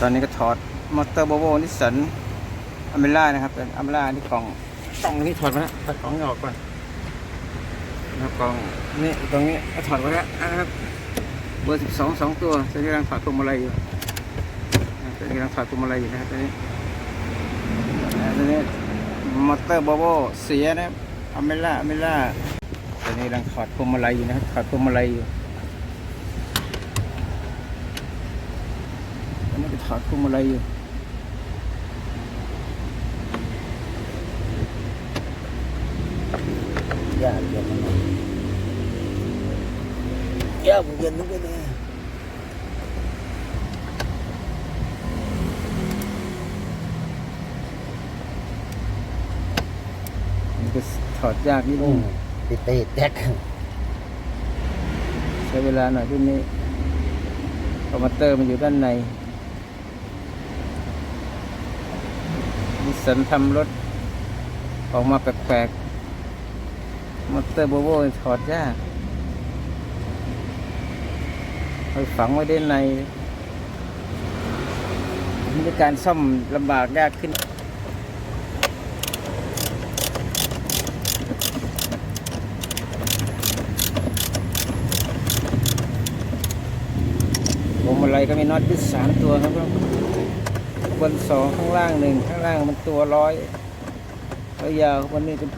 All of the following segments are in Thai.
ตอนนี้ก็ถอดมอเตอร์โบโบนิสสันอเมร่านะครับเป็นอเมร่าที่กล่องกล่องนี้ถอดมาแล้วถอดกล่องนี้ออกก่อนนะครับกล่องนี่ตรงนี้ก็ถอดมาแล้วนะครับเบอร์สิบสองสองตัวจะกำลังถอดพวงมาลัยอยู่จะกำลังถอดพวงมาลัยอยู่นะครับตอนนี้อ่าตอนนี้มอเตอร์โบโบเสียนะครับอเมร่าอเมร่าตอนนี้กำลังถอดพวงมาลัยอยู่นะครับถอดพวงมาลัยอยู่ อันนี้ไป ถอดพวงมาลัยอยู่ยากเย็นมันยากเย็นทุกวันเลยมันก็ถอดยากนิดอืนึงมติดเตะแตกใช้เวลาหน่อยรุ่นนี้คอมพิวเตอร์มันอยู่ด้านในิสสันทำรถ ออกมาแปลกๆมอเตอร์โบโบถอดยากไปฝังไว้ด้านในมีการซ่อมลำบากยากขึ้นผมอะไรก็มีน็อตยึดสามตัวครับ บนสองข้างล่างหนึ่งข้างล่างมันตัวร้อยแล้วยาววันนี้เป็น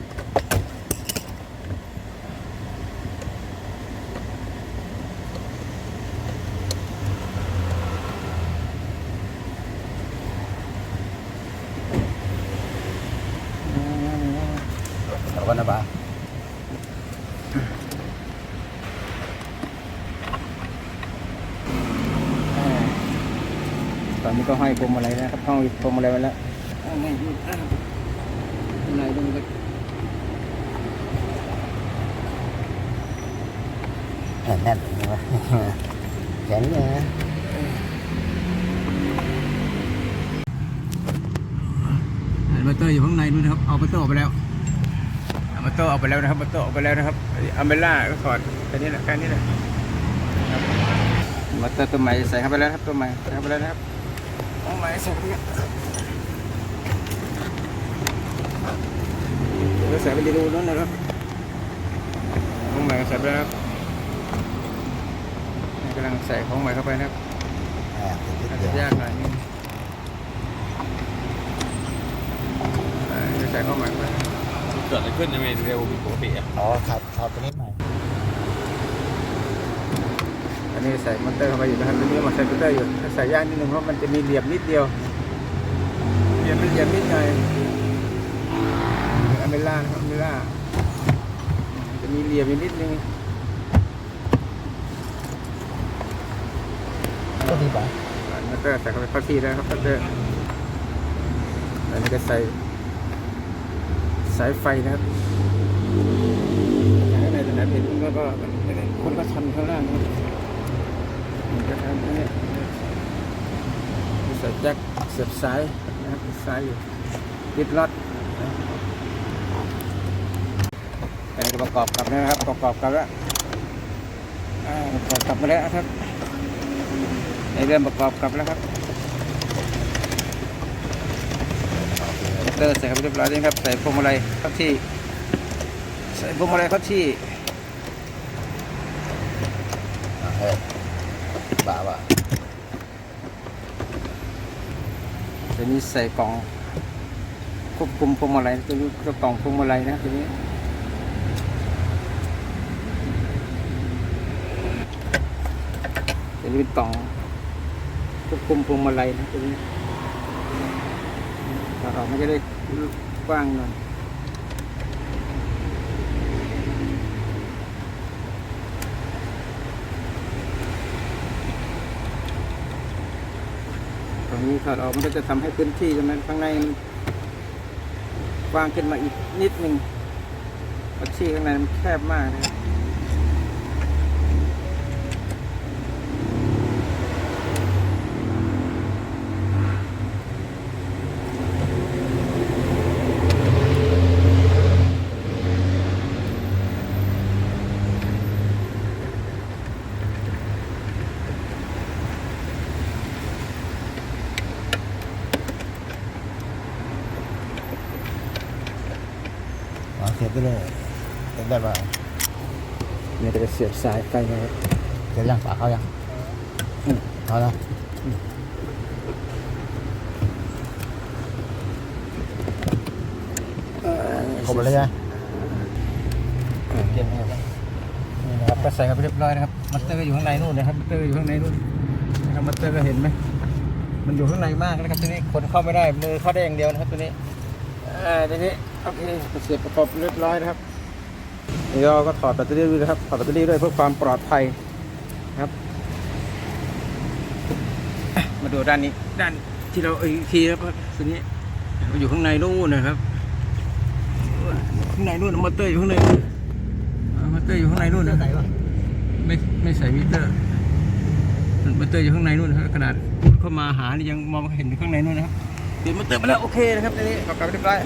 เอากันนะบ้า อนนี้ก็ห้อยพวงมาลัยนะครับห้อยพวงมาลัยไว้แล้วอ่าไม่ไม่อ่าพวงมาลัยตรงนี้แน่นแน่นใช่ไหมแข็งเลยนะอันมาเตอร์อยู่ข้างในนู่นนะครับ เอามาเตอร์ออกไปแล้วเอามาเตอร์ออกไปแล้วนะครับมาเตอร์ออกไปแล้วนะครับอเมล่าก็ถอดแค่นี้แหละแค่นี้แหละครับมาเตอร์ตัวใหม่ใส่เข้าไปแล้วครับตัวใหม่ใส่เข้าไปแล้วนะครับ ตัวใหม่ใส่เข้าไปเดี๋ยวใส่ไปดูนู้นนะครับของใหม่ก็ใส่ไปแล้วครับกำลังใส่ของใหม่เข้าไปนะครับอาจจะยากหน่อยนึงอ่ใส่ของใหม่ไปเกิดอะไรขึ้นทำไมเร็วผิดปกติอะอ๋อครับถอดตัวนี้ นี้ใส่มอเตอร์เข้าไปอยู่นะครับตัวนี้มาใส่มอเตอร์อยู่ถ้าใส่ยากนิดนึงเพราะมันจะมีเหลี่ยมนิดเดียวเหลี่ยมเป็นเหลี่ยมนิดหน่อยอเมล่านะครับอเมล่าจะมีเหลี่ยมอยู่นิดนึงก็ดีบ้ามอเตอร์ใส่เข้าไปเข้าที่แล้วครับมอเตอร์อันนี้ก็ใส่สายไฟนะครับข้างในตรงนั้นเห็นแล้วก็คนก็ทำข้างล่างนะครับ มันก็ทำนนี้ใส่แจ็คเสียบสายนะครับสายอยู่ยึดล็อตอันนี้ประกอบกลับนะครับ ประกอบกลับแล้วประกอบกลับมาแล้วครับในเริ่มประกอบกลับแล้วครับมอเตอร์ใส่เข้าไปเรียบร้อยแล้วนะครับ ใส่พวงมาลัยเข้าที่ ใส่พวงมาลัยเข้าที่ อะเฮ้ยบ้าบ้าตัวนี้ใส่กล่องควบคุมพวงมาลัยตัวนี้ตัวกล่องพวงมาลัยนะตัวนี้ตัวนี้เป็นกล่องควบคุมพวงมาลัยนะตัวนี้เราไม่จะได้กว้างหน่อย นี้ถอดออกมันก็จะทำให้พื้นที่ใช่ไหมข้างในมันกว้างขึ้นมาอีกนิดหนึ่งพื้นที่ข้างในมันแคบมากนะ สียบได้เลยเสียบได้ป่ะเนี่ยจะไปเสียบสายไฟนะครับเสียบยังฝาเขายังเอาละครบเลยใช่ไหมเก็บไว้ก่อนนี่นะครับก็ใส่เข้าไปเรียบร้อยนะครับมัตเตอร์ก็อยู่ข้างในนู่นนะครับมัตเตอร์อยู่ข้างในนู่นนะครับมัตเตอร์ก็เห็นไหมมันอยู่ข้างในมากนะครับตัวนี้คนเข้าไม่ได้มือเข้าได้อย่างเดียวนะครับตัวนี้อ่าตัวนี้ โอเคเสียบประกอบเรียบร้อยนะครับเดี๋ยวเราก็ถอดแบตเตอรี่ด้วยนะครับ ถอดแบตเตอรี่ด้วยเพื่อความปลอดภัยนะครับ มาดูด้านนี้ ด้านที่เราเอ้ยทีแล้วตัวนี้มันอยู่ข้างในนู่นนะครับ ข้างในนู่นมอเตอร์อยู่ข้างในนู่นมอเตอร์อยู่ข้างในนู่นนะไม่ไม่ใส่มิเตอร์มิเตอร์อยู่ข้างในนู่นครับขนาดเข้ามาหานี่ยังมองเห็นข้างในนู่นนะครับเปลี่ยนมิเตอร์มาแล้วโอเคนะครับทีนี้กลับเรียบร้อย